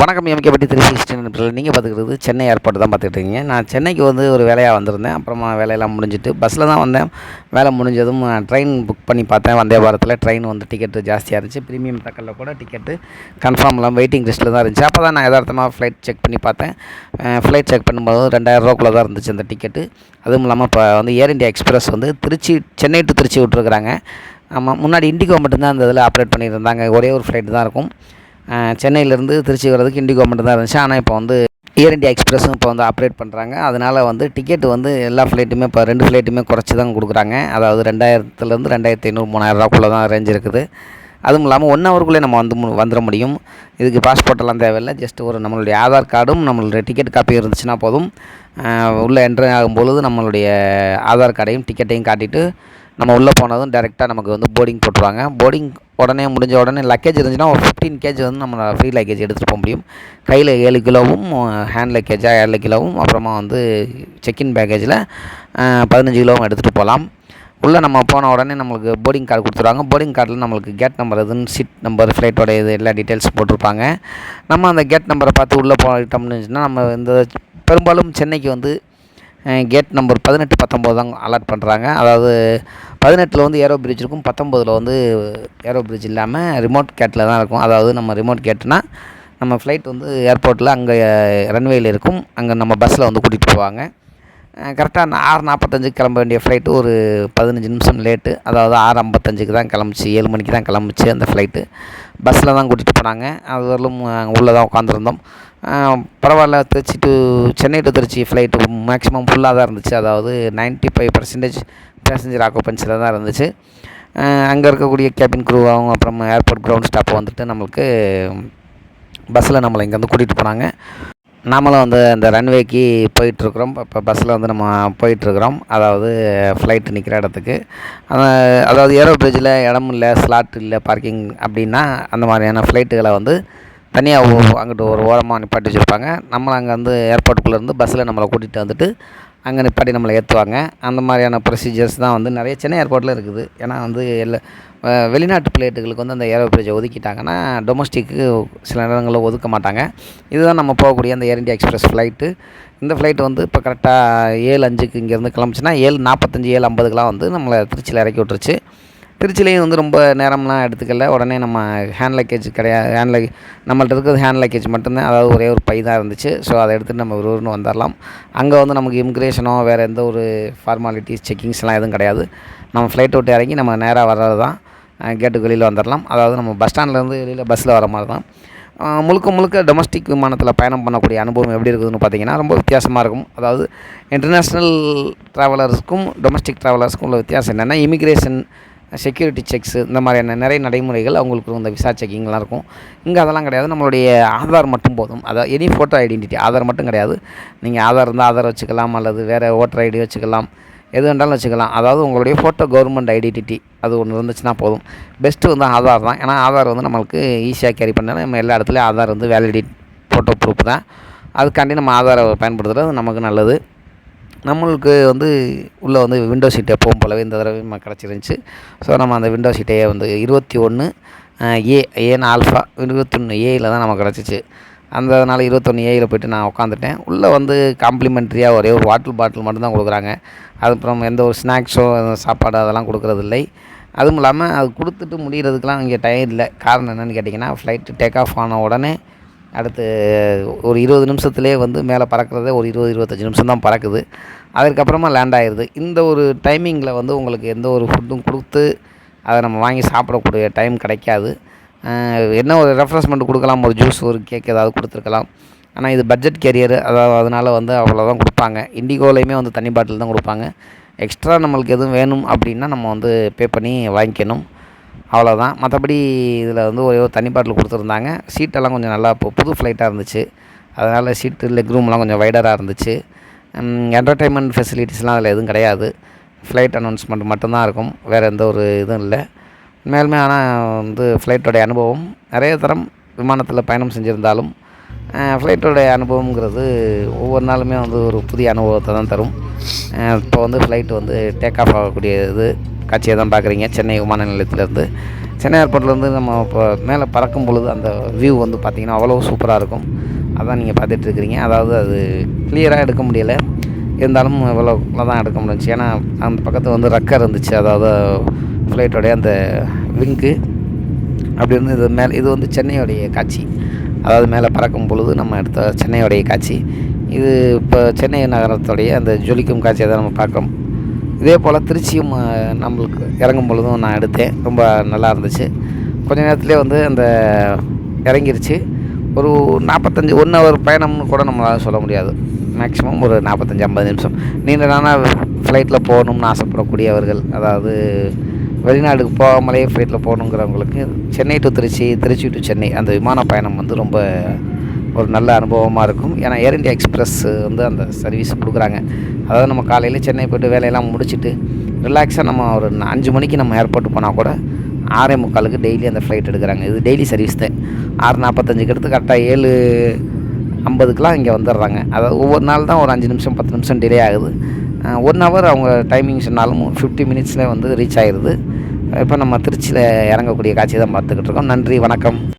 வணக்கம் எம்கே பட்டி three sixty நீங்கள் பார்த்துக்கிறது சென்னை ஏர்போர்ட் தான் பார்த்துட்டு நான் சென்னைக்கு வந்து ஒரு வேலையாக வந்திருந்தேன். அப்புறமா வேலையெல்லாம் முடிஞ்சிட்டு பஸ்ஸில் தான் வந்தேன். வேலை முடிஞ்சதும் ட்ரெயின் புக் பண்ணி பார்த்தேன். வந்தே வாரத்தில் ட்ரெயின் வந்து டிக்கெட்டு ஜாஸ்தியாக இருந்துச்சு. ப்ரீமியம் தக்கலில் கூட டிக்கெட்டு கன்ஃபார்ம் இல்லாமல் வெயிட்டிங் லிஸ்ட்டில் தான் இருந்துச்சு. அப்போ தான் நான் யதார்த்தமாக ஃப்ளைட் செக் பண்ணி பார்த்தேன். ஃப்ளைட் செக் பண்ணும்போது ரெண்டாயிரரூவாக்குள்ளே தான் இருந்துச்சு அந்த டிக்கெட்டு அதுவும் இல்லாமல் இப்போ வந்து ஏர் இந்தியா எக்ஸ்பிரஸ் வந்து திருச்சி சென்னை டு திருச்சி விட்டுருக்குறாங்க. ஆமாம் முன்னாடி இண்டிகோ மட்டும்தான் அந்த இதில் ஆப்ரேட் பண்ணியிருந்தாங்க ஒரே ஒரு ஃப்ளைட் தான் இருக்கும். சென்னையிலேருந்து திருச்சி வர்றதுக்கு இண்டிகோ மட்டும் தான் இருந்துச்சு. ஆனால் இப்போ வந்து ஏர் இண்டியா எக்ஸ்பிரஸும் இப்போ வந்து ஆப்ரேட் பண்ணுறாங்க அதனால் வந்து டிக்கெட் வந்து எல்லா ஃப்ளைட்டுமே இப்போ ரெண்டு ஃப்ளைட்டுமே குறைச்சி தான் கொடுக்குறாங்க. அதாவது ரெண்டாயிரத்துலேருந்து ரெண்டாயிரத்தி ஐநூறு மூணாயிரரூவாக்குள்ளே தான் ரேஞ்ச் இருக்குது. அதுவும் இல்லாமல் ஒன் ஹவருக்குள்ளே நம்ம வந்து மு- வந்துட முடியும். இதுக்கு பாஸ்போர்ட் எல்லாம் தேவையில்லை. ஜஸ்ட் ஒரு நம்மளுடைய ஆதார் கார்டும் நம்மளுடைய டிக்கெட் காப்பி இருந்துச்சுன்னா போதும். உள்ளே என்ட்ரி ஆகும்பொழுது நம்மளுடைய ஆதார் கார்டையும் டிக்கெட்டையும் காட்டிட்டு நம்ம உள்ளே போனதும் டேரெக்டாக நமக்கு வந்து போர்டிங் போட்டுருவாங்க. போர்டிங் உடனே முடிஞ்ச உடனே லக்கேஜ் இருந்துச்சுன்னா ஒரு ஃபிஃப்டீன் கேஜ் வந்து நம்ம ஃப்ரீ லக்கேஜ் எடுத்துகிட்டு போக முடியும். கையில் ஏழு கிலோவும் ஹேண்ட் லக்கேஜாக ஏழு கிலோவும் அப்புறமா வந்து செக்இன் பேக்கேஜில் பதினஞ்சு கிலோவும் எடுத்துகிட்டு போகலாம். உள்ளே நம்ம போன உடனே நம்மளுக்கு போர்டிங் கார்டு கொடுத்துருவாங்க. போர்டிங் கார்டில் நம்மளுக்கு கேட் நம்பர் எதுன்னு சீட் நம்பர் ஃப்ளைட்டோட இது எல்லா டீட்டெயில்ஸ் போட்டிருப்பாங்க. நம்ம அந்த கேட் நம்பரை பார்த்து உள்ளே போயிட்டோம்னு இருந்துச்சுன்னா நம்ம இந்த பெரும்பாலும் சென்னைக்கு வந்து கேட் நம்பர் பதினெட்டு பத்தொம்போது தான் அலாட் பண்ணுறாங்க அதாவது பதினெட்டில் வந்து ஏரோ பிரிட்ஜ் இருக்கும் பத்தொம்போதில் வந்து ஏரோ பிரிட்ஜ் இல்லாமல் ரிமோட் கேட்டில் தான் இருக்கும். அதாவது நம்ம ரிமோட் கேட்னா நம்ம ஃப்ளைட் வந்து ஏர்போர்ட்டில் அங்கே ரன்வேயில் இருக்கும். அங்கே நம்ம பஸ்ஸில் வந்து கூட்டிகிட்டு போவாங்க. கரெக்டாக ஆறு நாற்பத்தஞ்சுக்கு கிளம்ப வேண்டிய ஃப்ளைட்டு ஒரு பதினஞ்சு நிமிஷம் லேட்டு அதாவது ஆறு ஐம்பத்தஞ்சுக்கு தான் கிளம்பிச்சு ஏழு மணிக்கு தான் கிளம்பிச்சு அந்த ஃப்ளைட்டு பஸ்ஸில் தான் கூட்டிகிட்டு போனாங்க. அது வரலும் உள்ளே தான் உட்காந்துருந்தோம் பரவாயில்ல Trichy to Chennai to Trichy flight maximum ஃபுல்லாக தான் இருந்துச்சு. அதாவது 95% ஃபைவ் பர்சன்டேஜ் பேசஞ்சர் ஆக்குப்பன்சியில் தான் இருந்துச்சு. அங்கே இருக்கக்கூடிய கேபின் குரூவாகவும் அப்புறம் ஏர்போர்ட் கிரவுண்ட் ஸ்டாப் வந்துட்டு நம்மளுக்கு பஸ்ஸில் நம்மளை இங்கேருந்து கூட்டிகிட்டு போனாங்க. நாமளும் வந்து அந்த ரன்வேக்கு போயிட்டுருக்குறோம். இப்போ பஸ்ஸில் வந்து நம்ம போயிட்டுருக்குறோம். அதாவது ஃப்ளைட்டு நிற்கிற இடத்துக்கு. அதாவது ஏரோ பிரிட்ஜில் இடமும் இல்லை ஸ்லாட் இல்லை பார்க்கிங் அப்படின்னா அந்த மாதிரியான ஃப்ளைட்டுகளை வந்து தனியாக அங்கிட்டு ஒரு ஓரமாக நிப்பாட்டி வச்சுருப்பாங்க. நம்மளை அங்கே வந்து ஏர்போர்ட்டுக்குள்ளேருந்து பஸ்ஸில் நம்மளை கூட்டிகிட்டு வந்துட்டு அங்கே நிப்பாட்டி நம்மளை ஏற்றுவாங்க. அந்த மாதிரியான ப்ரொசீஜர்ஸ் தான் வந்து நிறைய சென்னை ஏர்போர்ட்டில் இருக்குது. ஏன்னா வந்து எல்லா வெளிநாட்டு பிளேட்டுகளுக்கு வந்து அந்த ஏரோ பிரிட்ஜை ஒதுக்கிட்டாங்கன்னா டொமஸ்டிக்கு சில நேரங்களில் ஒதுக்க மாட்டாங்க. இதுதான் நம்ம போகக்கூடிய அந்த ஏர் இண்டியா எக்ஸ்பிரஸ் ஃப்ளைட்டு இந்த ஃப்ளைட் வந்து இப்போ கரெக்டாக ஏழு அஞ்சுக்கு இங்கேருந்து கிளம்பிச்சுன்னா ஏழு நாற்பத்தஞ்சு ஏழு ஐம்பதுக்கெலாம் வந்து நம்மளை திருச்சியில் இறக்கி விட்டுருச்சு. திருச்சிலையும் வந்து ரொம்ப நேரம்லாம் எடுத்துக்கல. உடனே நம்ம ஹேண்ட் லக்கேஜ் கிடையாது ஹேண்ட் லக்கேஜ் நம்மள்ட்ட இருக்கிறது ஹேண்ட் லக்கேஜ் மட்டும்தான். அதாவது ஒரே ஒரு பை தான் இருந்துச்சு. ஸோ அதை எடுத்துகிட்டு நம்ம ஒரு ஊர்னு வந்துடலாம் அங்கே வந்து நமக்கு இமிக்ரேஷனோ வேறு எந்த ஒரு ஃபார்மாலிட்டிஸ் செக்கிங்ஸ்லாம் எதுவும் கிடையாது. நம்ம ஃப்ளைட் விட்டு இறங்கி நம்ம நேராக வர்றது தான் கேட்டுக்கு வெளியில் வந்துடலாம் அதாவது நம்ம பஸ் ஸ்டாண்ட்லேருந்து வெளியில் பஸ்ஸில் வர மாதிரி தான் முழுக்க முழுக்க டொமஸ்டிக் விமானத்தில் பயணம் பண்ணக்கூடிய அனுபவம் எப்படி இருக்குதுன்னு பார்த்தீங்கன்னா ரொம்ப வித்தியாசமாக இருக்கும். அதாவது இன்டர்நேஷ்னல் ட்ராவலர்ஸுக்கும் டொமஸ்டிக் ட்ராவலர்ஸுக்கும் உள்ள வித்தியாசம் என்னென்னா இமிக்ரேஷன் செக்யூரிட்டி செக்ஸு இந்த மாதிரியான நிறைய நடைமுறைகள் அவங்களுக்கு இந்த விசா செக்கிங்லாம் இருக்கும். இங்கே அதெல்லாம் கிடையாது. நம்மளுடைய ஆதார் மட்டும் போதும். அதாவது எனி ஃபோட்டோ ஐடென்டிட்டி ஆதார் மட்டும் கிடையாது. நீங்கள் ஆதார் இருந்தால் ஆதார் வச்சுக்கலாம் அல்லது வேறு ஓட்டர் ஐடி வச்சுக்கலாம் எது வேண்டாலும் வச்சுக்கலாம். அதாவது உங்களுடைய ஃபோட்டோ கவர்மெண்ட் ஐடென்டிட்டி அது ஒன்று இருந்துச்சுன்னா போதும். பெஸ்ட்டு வந்து ஆதார் தான். ஏன்னா ஆதார் வந்து நம்மளுக்கு ஈஸியாக கேரி பண்ணாலும் நம்ம எல்லா இடத்துலையும் ஆதார் வந்து வேலிடிட் ஃபோட்டோ ப்ரூஃப் தான். அதுக்காண்டி நம்ம ஆதாரை பயன்படுத்துகிறது நமக்கு நல்லது. நம்மளுக்கு வந்து உள்ளே வந்து விண்டோ சீட் எப்பவும் போலவே இந்த தடவை கிடச்சிருந்துச்சி. ஸோ நம்ம அந்த விண்டோ சீட்டையே வந்து இருபத்தி ஒன்று ஏ ஏன்னு ஆல்ஃபா இருபத்தொன்று ஏயில் தான் நமக்கு கிடச்சிச்சு. அந்த அதனால் இருபத்தொன்று ஏயில் போய்ட்டு நான் உட்காந்துட்டேன் உள்ளே வந்து காம்ப்ளிமெண்ட்ரியாக ஒரே ஒரு வாட்டர் பாட்டில் மட்டும்தான் கொடுக்குறாங்க. அதுக்கப்புறம் எந்த ஒரு ஸ்நாக்ஸோ சாப்பாடு அதெல்லாம் கொடுக்குறதில்லை. அதுவும் இல்லாமல் அது கொடுத்துட்டு முடிகிறதுக்கெலாம் இங்கே டைம் இல்லை. காரணம் என்னென்னு கேட்டிங்கன்னா ஃப்ளைட்டு டேக் ஆஃப் ஆன உடனே அடுத்து ஒரு இருபது நிமிஷத்துலேயே வந்து மேலே பறக்கிறதே ஒரு இருபது இருபத்தஞ்சி நிமிஷம் தான் பறக்குது. அதுக்கப்புறமா லேண்ட் ஆகிடுது இந்த ஒரு டைமிங்கில் வந்து உங்களுக்கு எந்த ஒரு ஃபுட்டும் கொடுத்து அதை நம்ம வாங்கி சாப்பிடக்கூடிய டைம் கிடைக்காது. என்ன ஒரு ரெஃப்ரெஷ்மெண்ட் கொடுக்கலாம் ஒரு ஜூஸ் ஒரு கேக் ஏதாவது கொடுத்துருக்கலாம். ஆனால் இது பட்ஜெட் கேரியர் அதாவது அதனால் வந்து அவ்வளோதான் கொடுப்பாங்க. இண்டிகோலையுமே வந்து தண்ணி பாட்டில் தான் கொடுப்பாங்க. எக்ஸ்ட்ரா நம்மளுக்கு எதுவும் வேணும் அப்படின்னா நம்ம வந்து பே பண்ணி வாங்கிக்கணும். அவ்வளோதான் மற்றபடி இதில் வந்து ஒரே ஒரு தண்ணி பாட்டில் கொடுத்துருந்தாங்க. சீட்டெல்லாம் கொஞ்சம் நல்லா இப்போ புது ஃப்ளைட்டாக இருந்துச்சு. அதனால் சீட்டு லெக் ரூம்லாம் கொஞ்சம் வைடராக இருந்துச்சு. என்டர்டெயின்மெண்ட் ஃபெசிலிட்டிஸ்லாம் அதில் எதுவும் கிடையாது. ஃப்ளைட் அனௌன்ஸ்மெண்ட் மட்டும்தான் இருக்கும். வேறு எந்த ஒரு இதுவும் இல்லை. மேலுமே ஆனால் வந்து ஃப்ளைட்டோடைய அனுபவம் நிறைய தரம் விமானத்தில் பயணம் செஞ்சுருந்தாலும் ஃப்ளைட்டோடைய அனுபவங்கிறது ஒவ்வொரு நாளுமே வந்து ஒரு புதிய அனுபவத்தை தான் தரும். இப்போ வந்து ஃப்ளைட் வந்து டேக் ஆஃப் ஆகக்கூடிய இது காட்சியை தான் பார்க்குறீங்க. சென்னை விமான நிலையத்திலேருந்து. சென்னை ஏர்போர்ட்லேருந்து நம்ம இப்போ மேலே பறக்கும் பொழுது அந்த வியூ வந்து பார்த்திங்கன்னா அவ்வளோ சூப்பராக இருக்கும். அதான் நீங்கள் பார்த்துட்ருக்கிறீங்க. அதாவது அது கிளியராக எடுக்க முடியலை. இருந்தாலும் இவ்வளோ தான் எடுக்க முடிஞ்சுச்சு. ஏன்னா அந்த பக்கத்தில் வந்து ரக்கர் இருந்துச்சு. அதாவது ஃப்ளைட்டோடைய அந்த விங்கு அப்படி இருந்து இது மேலே இது வந்து சென்னையோடைய காட்சி. அதாவது மேலே பறக்கும் பொழுது நம்ம எடுத்த சென்னையோடைய காட்சி. இது இப்போ சென்னை நகரத்துடைய அந்த ஜொலிக்கும் காட்சியை தான் நம்ம பார்க்குறோம். இதே போல் திருச்சியும் நம்மளுக்கு இறங்கும் பொழுதும் நான் எடுத்தேன். ரொம்ப நல்லா இருந்துச்சு. கொஞ்ச நேரத்துலேயே வந்து அந்த இறங்கிருச்சு. ஒரு நாற்பத்தஞ்சு ஒன் ஹவர் பயணம்னு கூட நம்மளால் சொல்ல முடியாது. மேக்ஸிமம் ஒரு நாற்பத்தஞ்சு ஐம்பது நிமிஷம். நீண்ட நீண்டதான ஃப்ளைட்டில் போகணும்னு ஆசைப்படக்கூடியவர்கள் அதாவது வெளிநாடுக்கு போகாமலே ஃப்ளைட்டில் போகணுங்கிறவங்களுக்கு சென்னை டு திருச்சி திருச்சி டு சென்னை அந்த விமான பயணம் வந்து ரொம்ப ஒரு நல்ல அனுபவமாக இருக்கும். ஏன்னா ஏர் இண்டியா எக்ஸ்பிரஸ் வந்து அந்த சர்வீஸ் கொடுக்குறாங்க. அதாவது நம்ம காலையில் சென்னை போய்ட்டு வேலையெல்லாம் முடிச்சுட்டு ரிலாக்ஸாக நம்ம ஒரு அஞ்சு மணிக்கு நம்ம ஏர்போர்ட் போனால் கூட ஆறே முக்காலுக்கு டெய்லி அந்த ஃப்ளைட் எடுக்கிறாங்க. இது டெய்லி சர்வீஸ் தான். ஆறு நாற்பத்தஞ்சுக்கு எடுத்து கரெக்டாக ஏழு ஐம்பதுக்கெலாம் இங்கே வந்துடுறாங்க அதாவது ஒவ்வொரு நாள் தான் ஒரு அஞ்சு நிமிஷம் பத்து நிமிஷம் டிலே ஆகுது. ஒன் ஹவர் அவங்க டைமிங் சொன்னாலும் ஃபிஃப்டி மினிட்ஸில் வந்து ரீச் ஆயிடுது இப்போ நம்ம திருச்சியில் இறங்கக்கூடிய காட்சி தான் பார்த்துக்கிட்டு இருக்கோம். நன்றி வணக்கம்.